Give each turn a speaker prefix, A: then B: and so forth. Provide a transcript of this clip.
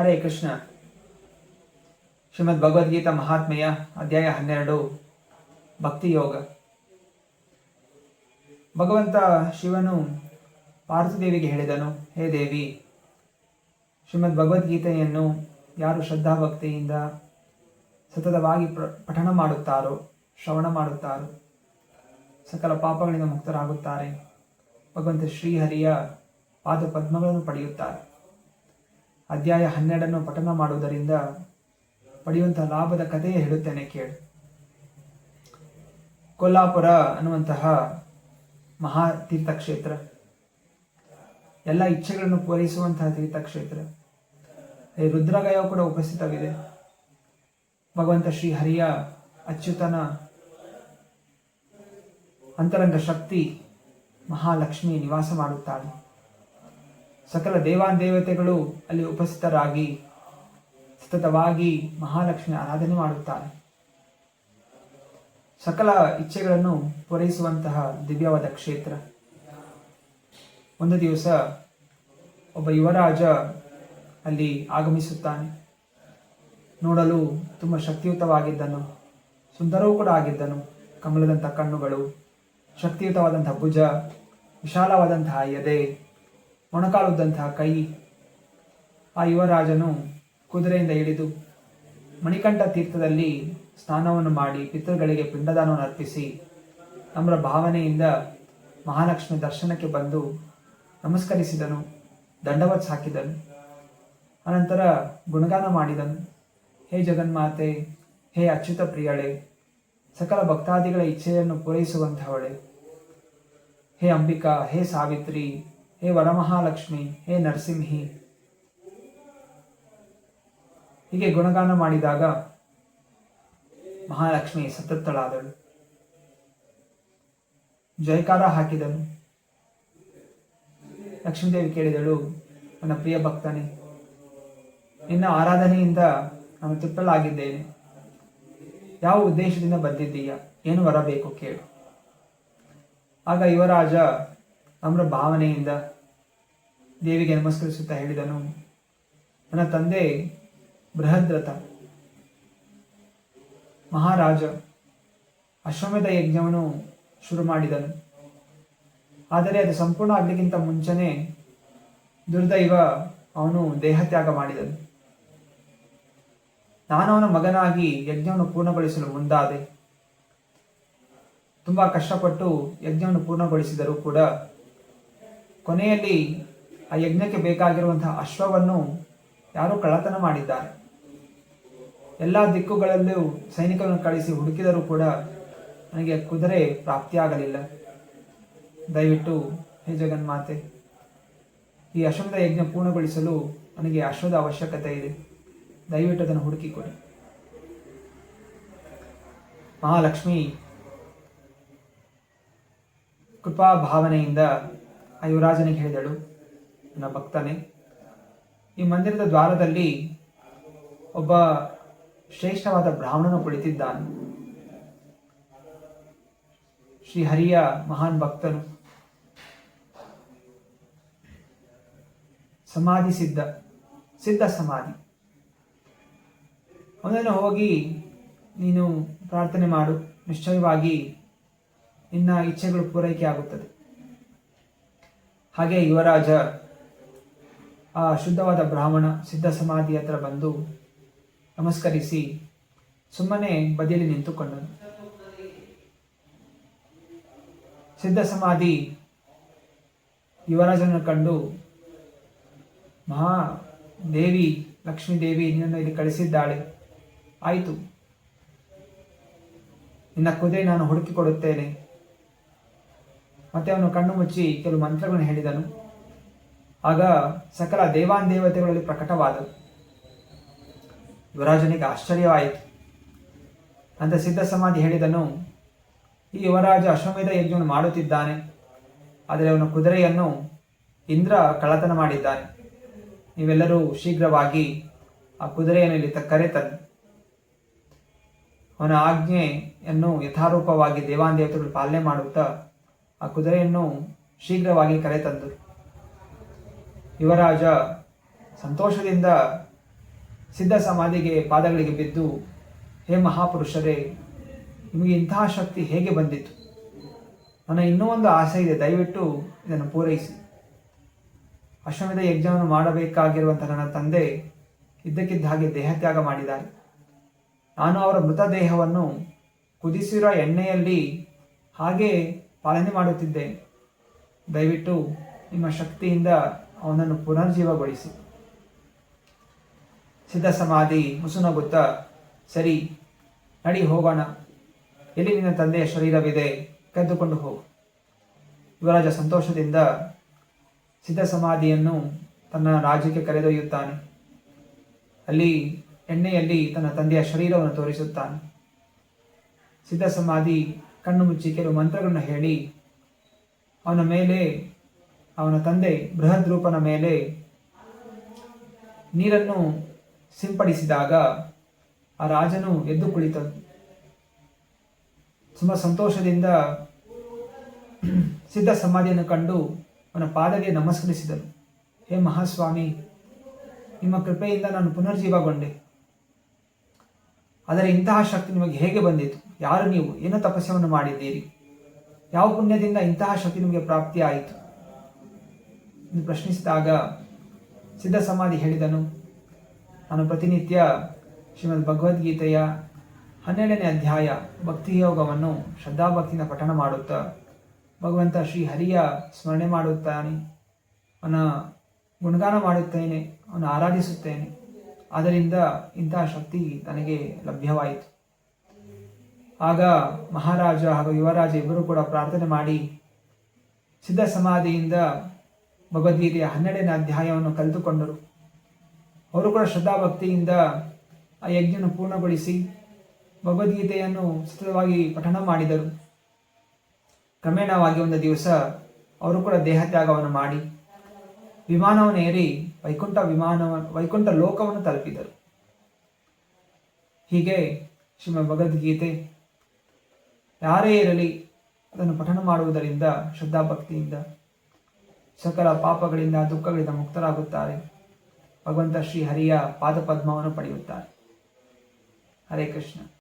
A: ಹರೇ ಕೃಷ್ಣ. ಶ್ರೀಮದ್ ಭಗವದ್ಗೀತಾ ಮಹಾತ್ಮೆಯ ಅಧ್ಯಾಯ ಹನ್ನೆರಡು, ಭಕ್ತಿ ಯೋಗ. ಭಗವಂತ ಶಿವನು ಪಾರ್ಥದೇವಿಗೆ ಹೇಳಿದನು, ಹೇ ದೇವಿ, ಶ್ರೀಮದ್ ಭಗವದ್ಗೀತೆಯನ್ನು ಯಾರು ಶ್ರದ್ಧಾ ಭಕ್ತಿಯಿಂದ ಸತತವಾಗಿ ಪ್ರ, ಪಠಣ ಮಾಡುತ್ತಾರೋ, ಶ್ರವಣ ಮಾಡುತ್ತಾರೋ, ಸಕಲ ಪಾಪಗಳಿಂದ ಮುಕ್ತರಾಗುತ್ತಾರೆ. ಭಗವಂತ ಶ್ರೀಹರಿಯ ಪಾದ ಪದ್ಮಗಳನ್ನು ಪಡೆಯುತ್ತಾರೆ. ಅಧ್ಯಾಯ ಹನ್ನೆರಡನ್ನು ಪಠನ ಮಾಡುವುದರಿಂದ ಪಡೆಯುವಂತಹ ಲಾಭದ ಕಥೆಯೇ ಹೇಳುತ್ತೇನೆ ಕೇಳು. ಕೊಲ್ಲಾಪುರ ಅನ್ನುವಂತಹ ಮಹಾ ತೀರ್ಥಕ್ಷೇತ್ರ. ಎಲ್ಲ ಇಚ್ಛೆಗಳನ್ನು ಪೂರೈಸುವಂತಹ ತೀರ್ಥಕ್ಷೇತ್ರ. ರುದ್ರಗಯ ಕೂಡ ಉಪಸ್ಥಿತವಿದೆ. ಭಗವಂತ ಶ್ರೀ ಹರಿಯ ಅಚ್ಯುತನ ಅಂತರಂಗ ಶಕ್ತಿ ಮಹಾಲಕ್ಷ್ಮಿ ನಿವಾಸ ಮಾಡುತ್ತಾಳೆ. ಸಕಲ ದೇವಾನ್ ದೇವತೆಗಳು ಅಲ್ಲಿ ಉಪಸ್ಥಿತರಾಗಿ, ಸತತವಾಗಿ ಮಹಾಲಕ್ಷ್ಮಿ ಆರಾಧನೆ ಮಾಡುತ್ತಾರೆ. ಸಕಲ ಇಚ್ಛೆಗಳನ್ನು ಪೂರೈಸುವಂತಹ ದಿವ್ಯವಾದ ಕ್ಷೇತ್ರ. ಒಂದು ದಿವಸ ಒಬ್ಬ ಯುವರಾಜ ಅಲ್ಲಿ ಆಗಮಿಸುತ್ತಾನೆ. ನೋಡಲು ತುಂಬ ಶಕ್ತಿಯುತವಾಗಿದ್ದನು. ಸುಂದರವೂ ಕೂಡ ಆಗಿದ್ದನು. ಕಮಲದಂಥ ಕಣ್ಣುಗಳು, ಶಕ್ತಿಯುತವಾದಂಥ ಭುಜ ವಿಶಾಲವಾದಂತಹ ಎದೆ ಮೊಣಕಾಲುದ್ದಂತಹ ಕೈ ಆ ಯುವರಾಜನು ಕುದುರೆಯಿಂದ ಇಳಿದು ಮಣಿಕಂಠ ತೀರ್ಥದಲ್ಲಿ ಸ್ನಾನವನ್ನು ಮಾಡಿ ಪಿತೃಗಳಿಗೆ ಪಿಂಡದಾನವನ್ನು ಅರ್ಪಿಸಿ ನಮ್ರ ಭಾವನೆಯಿಂದ ಮಹಾಲಕ್ಷ್ಮಿ ದರ್ಶನಕ್ಕೆ ಬಂದು ನಮಸ್ಕರಿಸಿದನು, ದಂಡವತ್ ಹಾಕಿದನು ಅನಂತರ ಗುಣಗಾನ ಮಾಡಿದನು. ಹೇ ಜಗನ್ಮಾತೆ, ಹೇ ಅಚ್ಯುತ ಪ್ರಿಯಳೆ, ಸಕಲ ಭಕ್ತಾದಿಗಳ ಇಚ್ಛೆಯನ್ನು ಪೂರೈಸುವಂತಹವಳೆ. ಹೇ ಅಂಬಿಕಾ, ಹೇ ಸಾವಿತ್ರಿ ಹೇ ವರಮಹಾಲಕ್ಷ್ಮಿ, ಹೇ ನರಸಿಂಹಿ. ಹೀಗೆ ಗುಣಗಾನ ಮಾಡಿದಾಗ ಮಹಾಲಕ್ಷ್ಮಿ ಸತತ್ತಳಾದಳು ಜಯಕಾರ ಹಾಕಿದನು. ಲಕ್ಷ್ಮೀದೇವಿ ಕೇಳಿದಳು, ನನ್ನ ಪ್ರಿಯ ಭಕ್ತನೇ, ನಿನ್ನ ಆರಾಧನೆಯಿಂದ ನಾನು ತೃಪ್ತಳಾಗಿದ್ದೇನೆ. ಯಾವ ಉದ್ದೇಶದಿಂದ ಬಂದಿದ್ದೀಯ? ಏನು ಬರಬೇಕು ಕೇಳು. ಆಗ ಯುವರಾಜ ನಮ್ರ ಭಾವನೆಯಿಂದ ದೇವಿಗೆ ನಮಸ್ಕರಿಸುತ್ತಾ ಹೇಳಿದನು. ನನ್ನ ತಂದೆ ಬೃಹದ್ರಥ, ಮಹಾರಾಜ, ಅಶ್ವಮೇಧ ಯಜ್ಞವನ್ನು ಶುರು ಮಾಡಿದನು. ಆದರೆ ಅದು ಸಂಪೂರ್ಣ ಆಗಲಿಕ್ಕಿಂತ ಮುಂಚೆನೆ ದುರ್ದೈವ ಅವನು ದೇಹತ್ಯಾಗ ಮಾಡಿದನು. ನಾನು ಅವನ ಮಗನಾಗಿ ಯಜ್ಞವನ್ನು ಪೂರ್ಣಗೊಳಿಸಲು ಮುಂದಾದೆ. ತುಂಬಾ ಕಷ್ಟಪಟ್ಟು ಯಜ್ಞವನ್ನು ಪೂರ್ಣಗೊಳಿಸಿದರೂ ಕೂಡ ಕೊನೆಯಲ್ಲಿ ಆ ಯಜ್ಞಕ್ಕೆ ಬೇಕಾಗಿರುವಂತಹ ಅಶ್ವವನ್ನು ಯಾರು ಕಳ್ಳತನ ಮಾಡಿದ್ದಾರೆ. ಎಲ್ಲ ದಿಕ್ಕುಗಳಲ್ಲೂ ಸೈನಿಕರನ್ನು ಕಳಿಸಿ ಹುಡುಕಿದರೂ ಕೂಡ ನನಗೆ ಕುದುರೆ ಪ್ರಾಪ್ತಿಯಾಗಲಿಲ್ಲ. ದಯವಿಟ್ಟು ಹೇ ಜಗನ್ಮಾತೆ, ಈ ಅಶ್ವದ ಯಜ್ಞ ಪೂರ್ಣಗೊಳಿಸಲು ನನಗೆ ಅಶ್ವದ ಅವಶ್ಯಕತೆ ಇದೆ. ದಯವಿಟ್ಟು ಅದನ್ನು ಹುಡುಕಿಕೊಡಿ. ಮಹಾಲಕ್ಷ್ಮಿ ಕೃಪಾ ಭಾವನೆಯಿಂದ ಆ ಯುವರಾಜನಿಗೆ ಹೇಳಿದಳು, ನನ್ನ ಭಕ್ತನೇ. ಈ ಮಂದಿರದ ದ್ವಾರದಲ್ಲಿ ಒಬ್ಬ ಶ್ರೇಷ್ಠವಾದ ಬ್ರಾಹ್ಮಣನು ಕುಳಿತಿದ್ದಾನೆ. ಶ್ರೀ ಹರಿಯ ಮಹಾನ್ ಭಕ್ತನು ಸಮಾಧಿ ಸಿದ್ಧ ಸಿದ್ಧ ಸಮಾಧಿ. ಅವನನ್ನು ಹೋಗಿ ನೀನು ಪ್ರಾರ್ಥನೆ ಮಾಡು, ನಿಶ್ಚಯವಾಗಿ ನಿನ್ನ ಇಚ್ಛೆಗಳು ಪೂರೈಕೆ ಆಗುತ್ತದೆ ಹಾಗೆ ಯುವರಾಜ ಆ ಶುದ್ಧವಾದ ಬ್ರಾಹ್ಮಣ ಸಿದ್ಧ ಸಮಾಧಿ ಹತ್ರ ಬಂದು ನಮಸ್ಕರಿಸಿ ಸುಮ್ಮನೆ ಬದಿಯಲ್ಲಿ ನಿಂತುಕೊಂಡನು. ಸಿದ್ಧ ಸಮಾಧಿ ಯುವರಾಜನನ್ನು ಕಂಡು, ಮಹಾ, ದೇವಿ, ಲಕ್ಷ್ಮೀ ದೇವಿ ನಿನ್ನನ್ನು ಇಲ್ಲಿ ಕಳಿಸಿದ್ದಾಳೆ. ಆಯಿತು. ನಿನ್ನ ಕುದುರೆ ನಾನು ಹುಡುಕಿಕೊಡುತ್ತೇನೆ ಮತ್ತೆ ಅವನು ಕಣ್ಣು ಮುಚ್ಚಿ ಕೆಲವು ಮಂತ್ರಗಳನ್ನು ಹೇಳಿದನು. ಆಗ ಸಕಲ ದೇವಾನ್ ದೇವತೆಗಳಲ್ಲಿ ಪ್ರಕಟವಾದವು. ಯುವರಾಜನಿಗೆ ಆಶ್ಚರ್ಯವಾಯಿತು. ಅಂತ ಸಿದ್ಧ ಸಮಾಧಿ ಹೇಳಿದನು. ಈ ಯುವರಾಜ ಅಶ್ವಮೇಧ ಯಜ್ಞವನ್ನು ಮಾಡುತ್ತಿದ್ದಾನೆ. ಆದರೆ ಅವನ ಕುದುರೆಯನ್ನು ಇಂದ್ರ ಕಳ್ಳತನ ಮಾಡಿದ್ದಾನೆ. ನೀವೆಲ್ಲರೂ ಶೀಘ್ರವಾಗಿ ಆ ಕುದುರೆಯನ್ನು ಇಲ್ಲಿ ತಕ್ಕರೆ ತಂದು ಅವನ ಆಜ್ಞೆಯನ್ನು ಯಥಾರೂಪವಾಗಿ ದೇವಾನ್ ದೇವತೆಗಳು ಪಾಲನೆ ಮಾಡುತ್ತಾ ಆ ಕುದುರೆಯನ್ನು ಶೀಘ್ರವಾಗಿ ಕರೆತಂದರು ಯುವರಾಜ ಸಂತೋಷದಿಂದ ಸಿದ್ಧ ಸಮಾಧಿಗೆ ಪಾದಗಳಿಗೆ ಬಿದ್ದು, ಹೇ ಮಹಾಪುರುಷರೇ, ನಿಮಗೆ ಇಂತಹ ಶಕ್ತಿ ಹೇಗೆ ಬಂದಿತು? ನನ್ನ ಇನ್ನೂ ಒಂದು ಆಸೆ ಇದೆ, ದಯವಿಟ್ಟು ಇದನ್ನು ಪೂರೈಸಿ. ಅಶ್ವಮೇಧ ಯಜ್ಞವನ್ನು ಮಾಡಬೇಕಾಗಿರುವಂಥ ನನ್ನ ತಂದೆ ಇದ್ದಕ್ಕಿದ್ದ ಹಾಗೆ ದೇಹತ್ಯಾಗ ಮಾಡಿದ್ದಾರೆ. ನಾನು ಅವರ ಮೃತದೇಹವನ್ನು ಕುದಿಸಿರೋ ಎಣ್ಣೆಯಲ್ಲಿ ಹಾಗೆ ಪಾಲನೆ ಮಾಡುತ್ತಿದ್ದೇನೆ ದಯವಿಟ್ಟು ನಿಮ್ಮ ಶಕ್ತಿಯಿಂದ ಅವನನ್ನು ಪುನರ್ಜೀವಗೊಳಿಸಿ ಸಿದ್ಧ ಸಮಾಧಿ ಮುಸುನಗುತ್ತಾ, ಸರಿ, ನಡಿ ಹೋಗೋಣ. ಎಲ್ಲಿ ನಿನ್ನ ತಂದೆಯ ಶರೀರವಿದೆ ಕದ್ದುಕೊಂಡು ಹೋಗು. ಯುವರಾಜ ಸಂತೋಷದಿಂದ ಸಿದ್ಧ ಸಮಾಧಿಯನ್ನು ತನ್ನ ರಾಜ್ಯಕ್ಕೆ ಕರೆದೊಯ್ಯುತ್ತಾನೆ. ಅಲ್ಲಿ, ಎಣ್ಣೆಯಲ್ಲಿ ತನ್ನ ತಂದೆಯ ಶರೀರವನ್ನು ತೋರಿಸುತ್ತಾನೆ. ಸಿದ್ಧ ಸಮಾಧಿ ಕಣ್ಣು ಮುಚ್ಚಿ ಕೆಲವು ಮಂತ್ರಗಳನ್ನು ಹೇಳಿ, ಅವನ ಮೇಲೆ, ಅವನ ತಂದೆ ಬೃಹದ್ ರೂಪನ ಮೇಲೆ ನೀರನ್ನು ಸಿಂಪಡಿಸಿದಾಗ ಆ ರಾಜನು ಎದ್ದು ಕುಳಿತ ತುಂಬ ಸಂತೋಷದಿಂದ ಸಿದ್ಧ ಸಮಾಧಿಯನ್ನು ಕಂಡು ಅವನ ಪಾದಗೆ ನಮಸ್ಕರಿಸಿದನು. ಹೇ ಮಹಾಸ್ವಾಮಿ, ನಿಮ್ಮ ಕೃಪೆಯಿಂದ ನಾನು ಪುನರ್ಜೀವಗೊಂಡೆ. ಆದರೆ ಇಂತಹ ಶಕ್ತಿ ನಿಮಗೆ ಹೇಗೆ ಬಂದಿತು? ಯಾರು ನೀವು? ಏನು ತಪಸ್ಸವನ್ನು ಮಾಡಿದ್ದೀರಿ? ಯಾವ ಪುಣ್ಯದಿಂದ ಇಂತಹ ಶಕ್ತಿ ನಿಮಗೆ ಪ್ರಾಪ್ತಿಯಾಯಿತು? ಎಂದು ಪ್ರಶ್ನಿಸಿದಾಗ ಸಿದ್ಧ ಸಮಾಧಿ ಹೇಳಿದನು. ನಾನು ಪ್ರತಿನಿತ್ಯ ಶ್ರೀಮದ್ ಭಗವದ್ಗೀತೆಯ ಹನ್ನೆರಡನೇ ಅಧ್ಯಾಯ ಭಕ್ತಿ ಯೋಗವನ್ನು ಶ್ರದ್ಧಾಭಕ್ತಿಯಿಂದ ಪಠಣ ಮಾಡುತ್ತಾ ಭಗವಂತ ಶ್ರೀ ಹರಿಯ ಸ್ಮರಣೆ ಮಾಡುತ್ತಾನೆ. ಅವನ ಗುಣಗಾನ ಮಾಡುತ್ತೇನೆ. ಅವನು ಆರಾಧಿಸುತ್ತೇನೆ. ಆದ್ದರಿಂದ ಇಂತಹ ಶಕ್ತಿ ತನಗೆ ಲಭ್ಯವಾಯಿತು. ಆಗ ಮಹಾರಾಜ ಹಾಗೂ ಯುವರಾಜ ಇಬ್ಬರು ಕೂಡ ಪ್ರಾರ್ಥನೆ ಮಾಡಿ ಸಿದ್ಧ ಸಮಾಧಿಯಿಂದ ಭಗವದ್ಗೀತೆಯ ಹನ್ನೆರಡನೇ ಅಧ್ಯಾಯವನ್ನು ಕಲಿತುಕೊಂಡರು. ಅವರು ಕೂಡ ಶ್ರದ್ಧಾಭಕ್ತಿಯಿಂದ ಆ ಯಜ್ಞವನ್ನು ಪೂರ್ಣಗೊಳಿಸಿ ಭಗವದ್ಗೀತೆಯನ್ನು ಸತತವಾಗಿ ಪಠಣ ಮಾಡಿದರು. ಕ್ರಮೇಣವಾಗಿ ಒಂದು ದಿವಸ ಅವರು ಕೂಡ ದೇಹತ್ಯಾಗವನ್ನು ಮಾಡಿ ವಿಮಾನವನ್ನು ಏರಿ ವೈಕುಂಠ ವಿಮಾನ ವೈಕುಂಠ ಲೋಕವನ್ನು ತಲುಪಿದರು. ಹೀಗೆ ಶ್ರೀಮದ್ ಭಗವದ್ಗೀತೆ ಯಾರೇ ಇರಲಿ ಅದನ್ನು ಪಠಣ ಮಾಡುವುದರಿಂದ ಶ್ರದ್ಧಾಭಕ್ತಿಯಿಂದ ಸಕಲ ಪಾಪಗಳಿಂದ ದುಃಖಗಳಿಂದ ಮುಕ್ತರಾಗುತ್ತಾರೆ. ಭಗವಂತ ಶ್ರೀ ಹರಿಯ ಪಾದಪದ್ಮವನ್ನು ಪಡೆಯುತ್ತಾರೆ. ಹರೇ ಕೃಷ್ಣ.